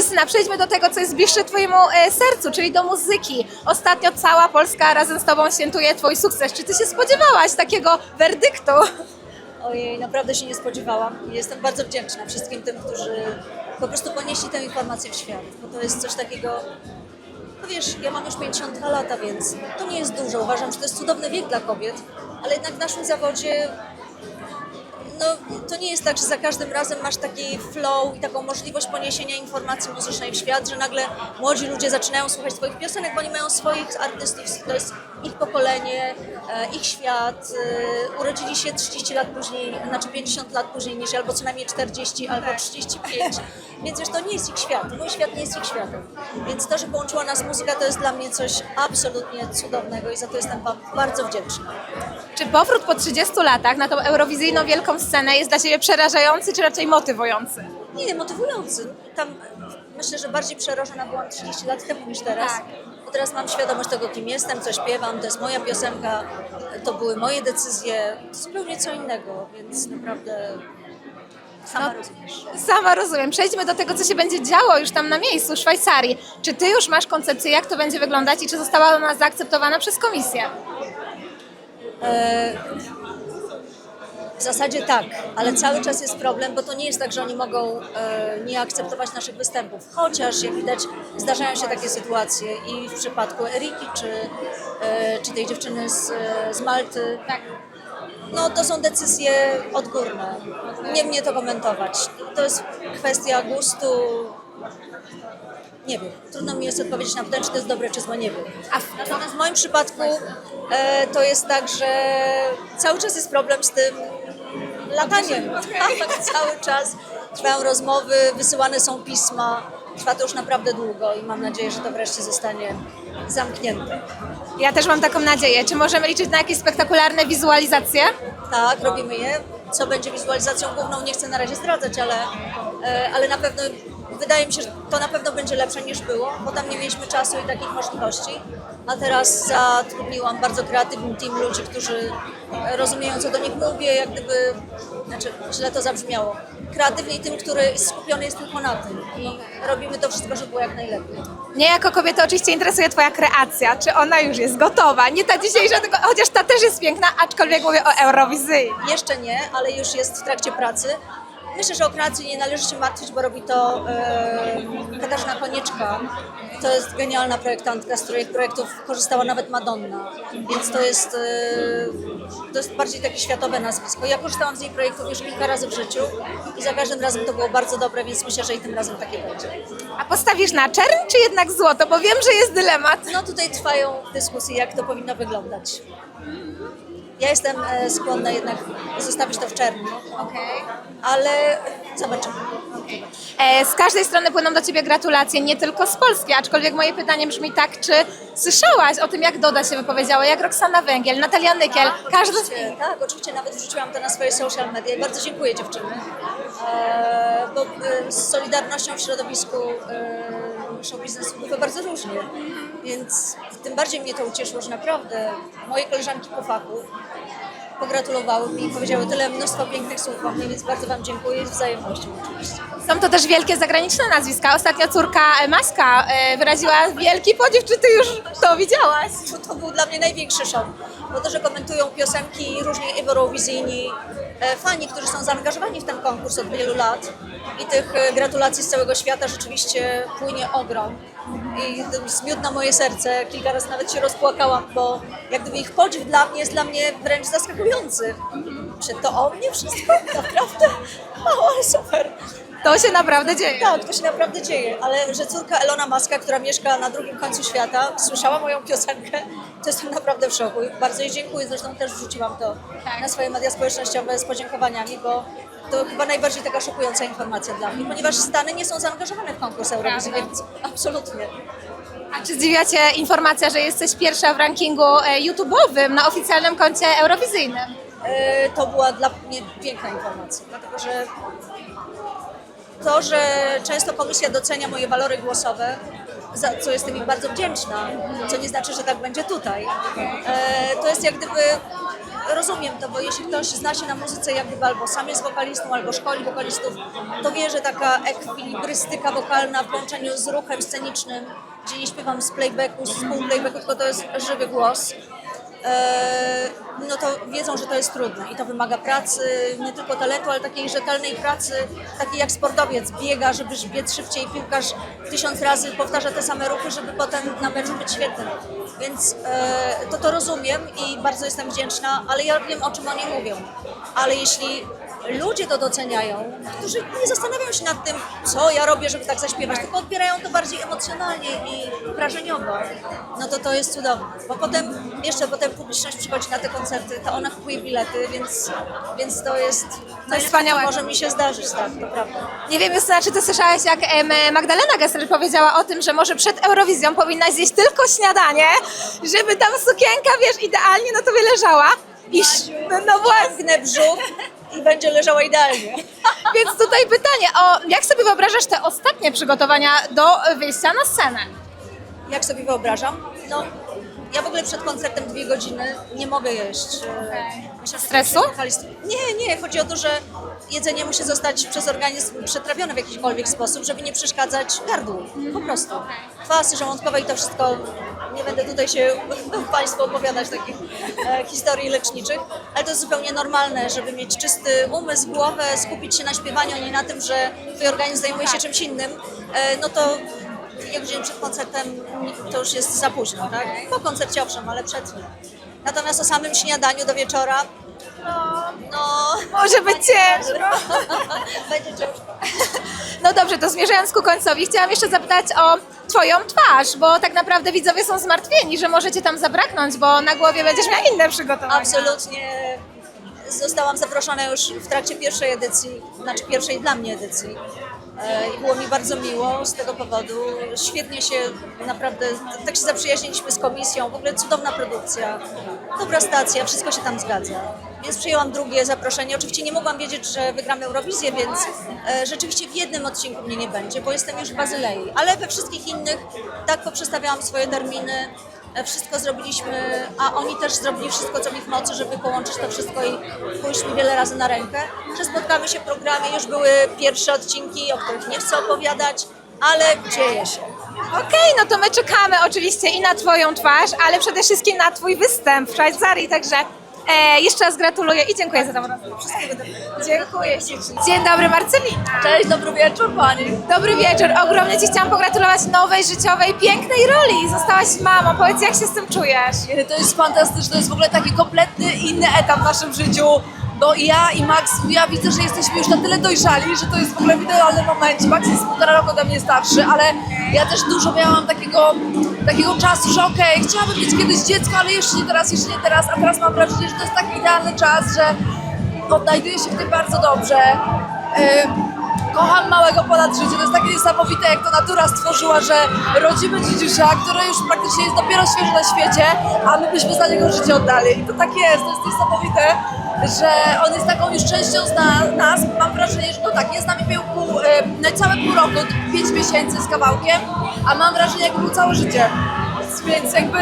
Justyna, przejdźmy do tego, co jest bliższe Twojemu e, sercu, czyli do muzyki. Ostatnio cała Polska razem z Tobą świętuje Twój sukces. Czy Ty się spodziewałaś takiego werdyktu? Ojej, naprawdę się nie spodziewałam. Jestem bardzo wdzięczna wszystkim tym, którzy po prostu ponieśli tę informację w świat, bo to jest coś takiego. No wiesz, ja mam już 52 lata, więc to nie jest dużo. Uważam, że to jest cudowny wiek dla kobiet, ale jednak w naszym zawodzie no, to nie jest tak, że za każdym razem masz taki flow i taką możliwość poniesienia informacji muzycznej w świat, że nagle młodzi ludzie zaczynają słuchać Twoich piosenek, bo oni mają swoich artystów, to jest ich pokolenie, e, ich świat. e, Urodzili się 30 lat później, znaczy 50 lat później niż albo co najmniej 40, albo 35. Więc wiesz, to nie jest ich świat. Mój świat nie jest ich światem. Więc to, że połączyła nas muzyka, to jest dla mnie coś absolutnie cudownego i za to jestem Wam bardzo wdzięczna. Czy powrót po 30 latach na tą eurowizyjną wielką scenę jest dla Ciebie przerażający, czy raczej motywujący? Nie, motywujący. Tam myślę, że bardziej przerażona byłam 30 lat temu niż teraz. Tak. Bo teraz mam świadomość tego, kim jestem, co śpiewam, to jest moja piosenka, to były moje decyzje, to zupełnie co innego, więc naprawdę sama No. rozumiesz. Sama rozumiem. Przejdźmy do tego, co się będzie działo już tam na miejscu, w Szwajcarii. Czy Ty już masz koncepcję, jak to będzie wyglądać i czy została ona zaakceptowana przez komisję? E, W zasadzie tak, ale cały czas jest problem, bo to nie jest tak, że oni mogą e, nie akceptować naszych występów. Chociaż, jak widać, zdarzają się takie sytuacje i w przypadku Eriki, czy, e, czy tej dziewczyny z, e, z Malty. Tak. No to są decyzje odgórne. Nie mnie to komentować. To jest kwestia gustu. Nie wiem. Trudno mi jest odpowiedzieć na pytanie, czy to jest dobre, czy złe, nie wiem. A w, Natomiast w moim przypadku e, to jest tak, że cały czas jest problem z tym lataniem. Tak, cały czas trwają rozmowy, wysyłane są pisma. Trwa to już naprawdę długo i mam nadzieję, że to wreszcie zostanie zamknięte. ja też mam taką nadzieję. Czy możemy liczyć na jakieś spektakularne wizualizacje? Tak, robimy je. Co będzie wizualizacją główną, nie chcę na razie zdradzać, ale, e, ale na pewno wydaje mi się, że to na pewno będzie lepsze niż było, bo tam nie mieliśmy czasu i takich możliwości. A teraz zatrudniłam bardzo kreatywny team ludzi, którzy rozumieją, co do nich mówię, jak gdyby, znaczy źle to zabrzmiało. Kreatywny tym, który skupiony jest tylko na tym i robimy to wszystko, żeby było jak najlepiej. Mnie jako kobietę oczywiście interesuje Twoja kreacja. Czy ona już jest gotowa? Nie ta dzisiejsza, tylko, chociaż ta też jest piękna, aczkolwiek mówię o Eurowizji. Jeszcze nie, ale już jest w trakcie pracy. Myślę, że o kreację nie należy się martwić, bo robi to e, Katarzyna Konieczka. To jest genialna projektantka, z której projektów korzystała nawet Madonna. Więc to jest, e, to jest bardziej takie światowe nazwisko. Ja korzystałam z jej projektów już kilka razy w życiu i za każdym razem to było bardzo dobre, więc myślę, że i tym razem takie będzie. A postawisz na czerń, czy jednak złoto? Bo wiem, że jest dylemat. No tutaj trwają dyskusje, jak to powinno wyglądać. Ja jestem e, skłonna jednak zostawić to w czerni, Okej. ale zobaczymy. E, Z każdej strony płyną do Ciebie gratulacje, nie tylko z Polski, aczkolwiek moje pytanie brzmi tak, czy słyszałaś o tym, jak Doda się wypowiedziała, jak Roxana Węgiel, Natalia Nykiel, każda z Oczywiście, tak, oczywiście nawet wrzuciłam to na swoje social media i bardzo dziękuję dziewczyny, e, bo z solidarnością w środowisku e, show biznesu bywa bardzo różnie, więc tym bardziej mnie to ucieszyło, że naprawdę moje koleżanki po fachu pogratulowały mi i powiedziały tyle mnóstwo pięknych słów o mnie, więc bardzo Wam dziękuję z wzajemnością oczywiście. Są to też wielkie zagraniczne nazwiska. Ostatnio córka e, Maska e, wyraziła wielki podziw. Czy Ty już to widziałaś? to, to był dla mnie największy szok. Bo to, że komentują piosenki różni eurowizyjni fani, którzy są zaangażowani w ten konkurs od wielu lat i tych e, gratulacji z całego świata rzeczywiście płynie ogrom. I to jest miód na moje serce. Kilka razy nawet się rozpłakałam, bo jak gdyby ich podziw dla mnie jest dla mnie wręcz zaskakujący. Czy to o mnie wszystko? Naprawdę? O, ale super. To się naprawdę dzieje. Tak, to się naprawdę dzieje, ale że córka Elona Maska, która mieszka na drugim końcu świata, słyszała moją piosenkę, to jestem naprawdę w szoku. Bardzo jej dziękuję, zresztą też wrzuciłam to Tak. na swoje media społecznościowe z podziękowaniami, bo to chyba najbardziej taka szokująca informacja dla mnie, ponieważ Stany nie są zaangażowane w konkurs Eurowizji, więc absolutnie. A czy zdziwiła Cię informacja, że jesteś pierwsza w rankingu e, YouTube'owym na oficjalnym koncie eurowizyjnym? E, to była dla mnie piękna informacja, dlatego że to, że często komisja docenia moje walory głosowe, za co jestem im bardzo wdzięczna, co nie znaczy, że tak będzie tutaj, e, to jest jak gdyby rozumiem to, bo jeśli ktoś zna się na muzyce jak gdyby albo sam jest wokalistą, albo szkoli wokalistów, to wie, że taka ekwilibrystyka wokalna w połączeniu z ruchem scenicznym, gdzie nie śpiewam z playbacku, z playbacku, tylko to jest żywy głos, no to wiedzą, że to jest trudne i to wymaga pracy, nie tylko talentu, ale takiej rzetelnej pracy, takiej jak sportowiec biega, żeby biec szybciej, piłkarz tysiąc razy powtarza te same ruchy, żeby potem na meczu być świetnym. Więc e, to to rozumiem i bardzo jestem wdzięczna, ale ja wiem o czym oni mówią. Ale jeśli ludzie to doceniają, którzy nie zastanawiają się nad tym, co ja robię, żeby tak zaśpiewać, tylko odbierają to bardziej emocjonalnie i wrażeniowo, no to to jest cudowne. Bo potem, jeszcze potem publiczność przychodzi na te koncerty, to ona kupuje bilety, więc, więc to jest najlepsze, wspaniałe. co może mi się zdarzyć, tak, to prawda. Nie wiem, Justyna, czy ty słyszałaś, jak em, Magdalena Gessler powiedziała o tym, że może przed Eurowizją powinnaś zjeść tylko śniadanie, żeby tam sukienka, wiesz, idealnie na tobie leżała. I sz- no właśnie, Gnę brzuch i będzie leżała idealnie. więc tutaj pytanie o, jak sobie wyobrażasz te ostatnie przygotowania do wyjścia na scenę? Jak sobie wyobrażam? No, ja w ogóle przed koncertem dwie godziny nie mogę jeść. e, Myślę, że Stresu? Nie, nie. Chodzi o to, że jedzenie musi zostać przez organizm przetrawione w jakikolwiek sposób, żeby nie przeszkadzać gardłu. Po prostu. Kwasy żołądkowe i to wszystko. Nie będę tutaj się Państwu opowiadać takich e, historii leczniczych, ale to jest zupełnie normalne, żeby mieć czysty umysł, głowę, skupić się na śpiewaniu, a nie na tym, że Twój organizm zajmuje się czymś innym. E, no to jak dzień przed koncertem to już jest za późno, tak? Po koncercie owszem, ale przed nim. Natomiast o samym śniadaniu do wieczora, no, no Może być ciężko. będzie ciężko. No dobrze, to zmierzając ku końcowi, chciałam jeszcze zapytać o Twoją twarz, bo tak naprawdę widzowie są zmartwieni, że możecie tam zabraknąć, bo na głowie będziesz miała inne przygotowania. Absolutnie zostałam zaproszona już w trakcie pierwszej edycji, znaczy pierwszej dla mnie edycji. E, I było mi bardzo miło z tego powodu. Świetnie się naprawdę, tak się zaprzyjaźniliśmy z komisją. W ogóle cudowna produkcja, dobra stacja, wszystko się tam zgadza. Więc przyjęłam drugie zaproszenie. Oczywiście nie mogłam wiedzieć, że wygram Eurowizję, więc e, rzeczywiście w jednym odcinku mnie nie będzie, bo jestem już w Bazylei. Ale we wszystkich innych tak poprzestawiałam swoje terminy. E, Wszystko zrobiliśmy, a oni też zrobili wszystko, co w ich mocy, żeby połączyć to wszystko i pójść mi wiele razy na rękę. Że spotkamy się w programie, już były pierwsze odcinki, o których nie chcę opowiadać, ale dzieje się. Okej, no to my czekamy oczywiście i na Twoją twarz, ale przede wszystkim na Twój występ w Szwajcarii, także e, jeszcze raz gratuluję i dziękuję za tę rozmowę. Wszystkiego dobrego. Dziękuję ślicznie. Dzień dobry Marcelina. Cześć, dobry wieczór Pani. Dobry wieczór. Ogromnie Ci chciałam pogratulować nowej, życiowej, pięknej roli. Zostałaś mamą. Powiedz, jak się z tym czujesz? To jest fantastyczne, to jest w ogóle taki kompletny inny etap w naszym życiu, bo i ja i Max, ja widzę, że jesteśmy już na tyle dojrzali, że to jest w ogóle w idealnym momencie. Max jest półtora roku ode mnie starszy, ale ja też dużo miałam takiego, takiego czasu, że okej, chciałabym mieć kiedyś dziecko, ale jeszcze nie teraz, jeszcze nie teraz, a teraz mam wrażenie, że to jest taki idealny czas, że odnajduję się w tym bardzo dobrze. Yy, Kocham małego ponad życie. To jest takie niesamowite, jak to natura stworzyła, że rodzimy dzidziusia, który już praktycznie jest dopiero świeży na świecie, a my byśmy za niego życie oddali. I to tak jest, to jest niesamowite, że on jest taką już częścią z na, nas. Mam wrażenie, że no tak, jest z nami pół, pół, e, niecałe pół roku, pięć miesięcy z kawałkiem, a mam wrażenie, jakby było całe życie. Więc jakby,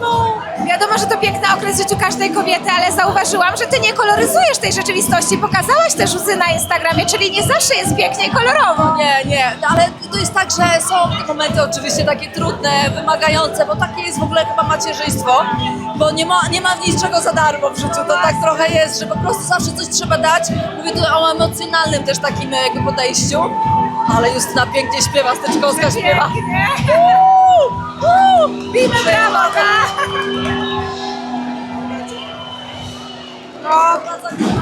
no, Wiadomo, że to piękny okres w życiu każdej kobiety, ale zauważyłam, że Ty nie koloryzujesz tej rzeczywistości. Pokazałaś też łzy na Instagramie, czyli nie zawsze jest pięknie i kolorowo. Nie, nie, no ale to jest tak, że są te momenty oczywiście takie trudne, wymagające, bo takie jest w ogóle chyba macierzyństwo, bo nie ma, nie ma niczego za darmo w życiu, to tak trochę jest, że po prostu zawsze coś trzeba dać. Mówię tu o emocjonalnym też takim jakby podejściu, ale Justyna pięknie śpiewa, Steczkowska śpiewa. Uuu, uuu, Bijmy brawo, tak! E,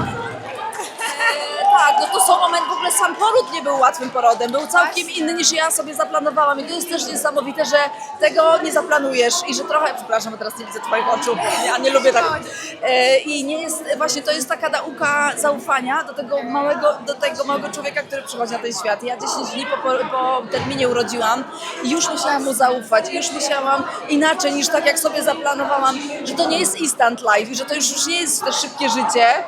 tak, no to są moment, w ogóle sam poród nie był łatwym porodem, był całkiem inny niż ja sobie zaplanowałam i to jest też niesamowite, że tego nie zaplanujesz i że trochę, przepraszam, bo teraz nie widzę twoich oczu, ja nie lubię tak. E, I nie jest, właśnie to jest taka nauka zaufania do tego małego, do tego małego człowieka, który przychodzi na ten świat. Ja 10 dni po, po, terminie urodziłam i już musiałam mu zaufać, i już musiałam inaczej niż tak jak sobie zaplanowałam, że to nie jest instant life i że to już, już nie jest też szybkie życie,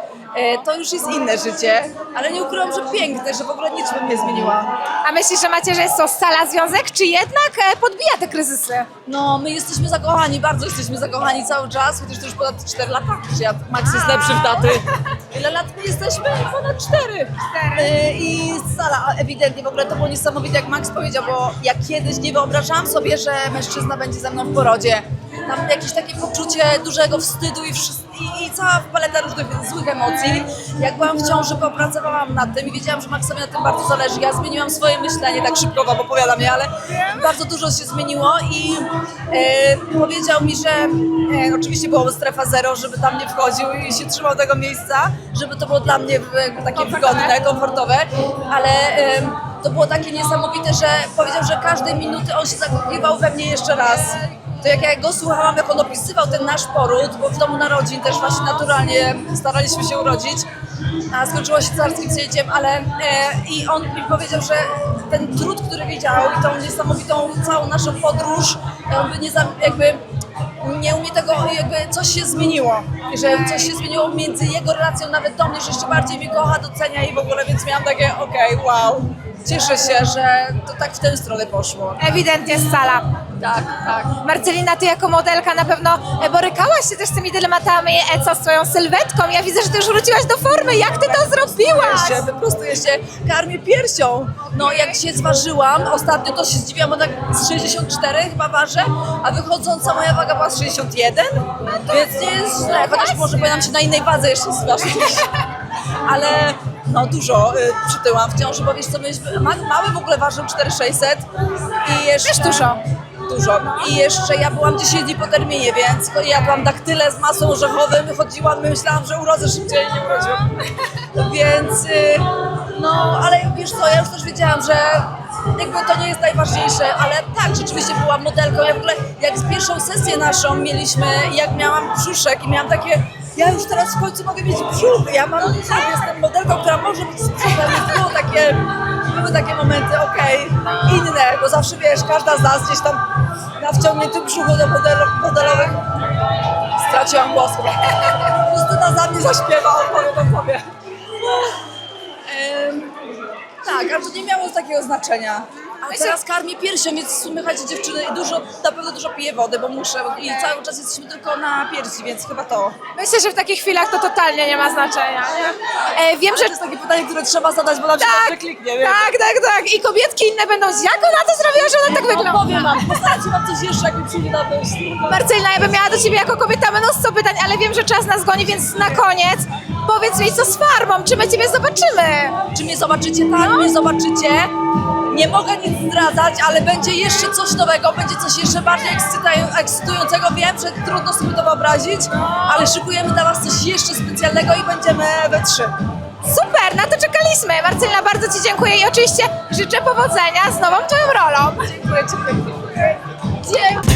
to już jest inne życie, ale nie ukrywam, że piękne, że w ogóle nic bym nie zmieniła. A myślisz, że macierzyństwo scala związek, czy jednak e, podbija te kryzysy? No, my jesteśmy zakochani, bardzo jesteśmy zakochani cały czas, chociaż to już ponad 4 lata. Że ja, Max jest lepszy w daty. Ile lat my jesteśmy? Ponad 4. I sala, ewidentnie, w ogóle to było niesamowite, jak Max powiedział, bo ja kiedyś nie wyobrażałam sobie, że mężczyzna będzie ze mną w porodzie. Tam jakieś takie poczucie dużego wstydu i, i, i cała paleta różnych złych emocji. Jak byłam w ciąży, popracowałam nad tym i wiedziałam, że Maxowi na tym bardzo zależy. Ja zmieniłam swoje myślenie, tak szybko wam opowiadam je, ale bardzo dużo się zmieniło i e, powiedział mi, że e, oczywiście było strefa zero, żeby tam nie wchodził i się trzymał tego miejsca, żeby to było dla mnie takie wygodne, komfortowe, ale e, to było takie niesamowite, że powiedział, że każdej minuty on się zakochiwał we mnie jeszcze raz. To jak ja go słuchałam, jak on opisywał ten nasz poród, bo w domu narodzin też właśnie naturalnie staraliśmy się urodzić, a skończyło się carskim cięciem, ale e, i on mi powiedział, że ten trud, który widział i tą niesamowitą całą naszą podróż, on by nie jakby nie umie tego, jakby coś się zmieniło, że coś się zmieniło między jego relacją nawet do mnie, że jeszcze bardziej mnie kocha, docenia i w ogóle, więc miałam takie, okej, wow, cieszę się, że to tak w tę stronę poszło. Ewidentnie scala. Tak, tak. Marcelina, ty jako modelka na pewno e, borykałaś się też z tymi dylematami, e, co z twoją sylwetką. Ja widzę, że ty już wróciłaś do formy. Jak ty to zrobiłaś? się, wyprostuję się, karmię piersią. No jak się zważyłam, ostatnio to się zdziwiłam, bo tak z 64 chyba ważę, a wychodząca moja waga była z 61, więc nie jest źle, chociaż może powinnam się na innej wadze jeszcze zważyć. Ale no dużo y, przytyłam w ciąży, bo wiesz co, myśmy, ma, mały w ogóle ważył 4600 i jeszcze... Też dużo. Dużo. I jeszcze ja byłam 10 dni po terminie, więc jadłam daktyle z masą orzechową, wychodziłam, myślałam, że urodzę szybciej nie urodziłam. Więc y, no, ale wiesz co, ja już też wiedziałam, że jakby to nie jest najważniejsze, ale tak, rzeczywiście byłam modelką. Ja w ogóle jak z pierwszą sesję naszą mieliśmy, jak miałam brzuszek i miałam takie ja już teraz w końcu mogę mieć brzuch, ja mam brzuch, jestem modelką, która może być z brzuchem, więc było takie, były takie momenty, okej, inne, bo zawsze wiesz, każda z nas gdzieś tam na wciągniętym brzuchu do model, modelowych straciłam głos. Justyna za mnie zaśpiewa, opowiem, opowiem. Em, tak, ale to nie miało takiego znaczenia. A teraz karmię piersią, więc w sumie chodzi dziewczyny i dużo, na pewno dużo piję wody, bo muszę i cały czas jesteśmy tylko na piersi, więc chyba to. Myślę, że w takich chwilach to totalnie nie ma znaczenia. Nie? E, wiem, że to jest takie pytanie, które trzeba zadać, bo nam się tak, kliknie, wiesz? tak, tak, tak. I kobietki inne będą, jak ona to zrobiła, że ona tak wygląda? Opowiem wam, postarajcie wam coś jeszcze, jak mi przyjdzie na myśl. Marcelina, ja bym miała do Ciebie jako kobieta mnóstwo pytań, ale wiem, że czas nas goni, więc na koniec powiedz mi, co z farmą, czy my Ciebie zobaczymy? Czy mnie zobaczycie? Tak, mnie zobaczycie. Nie mogę nic zdradzać, ale będzie jeszcze coś nowego, będzie coś jeszcze bardziej ekscytującego. Wiem, że trudno sobie to wyobrazić, ale szykujemy dla Was coś jeszcze specjalnego i będziemy we trzy. Super, na to czekaliśmy. Marcelina, bardzo Ci dziękuję i oczywiście życzę powodzenia z nową Twoją rolą. Dziękuję, dziękuję.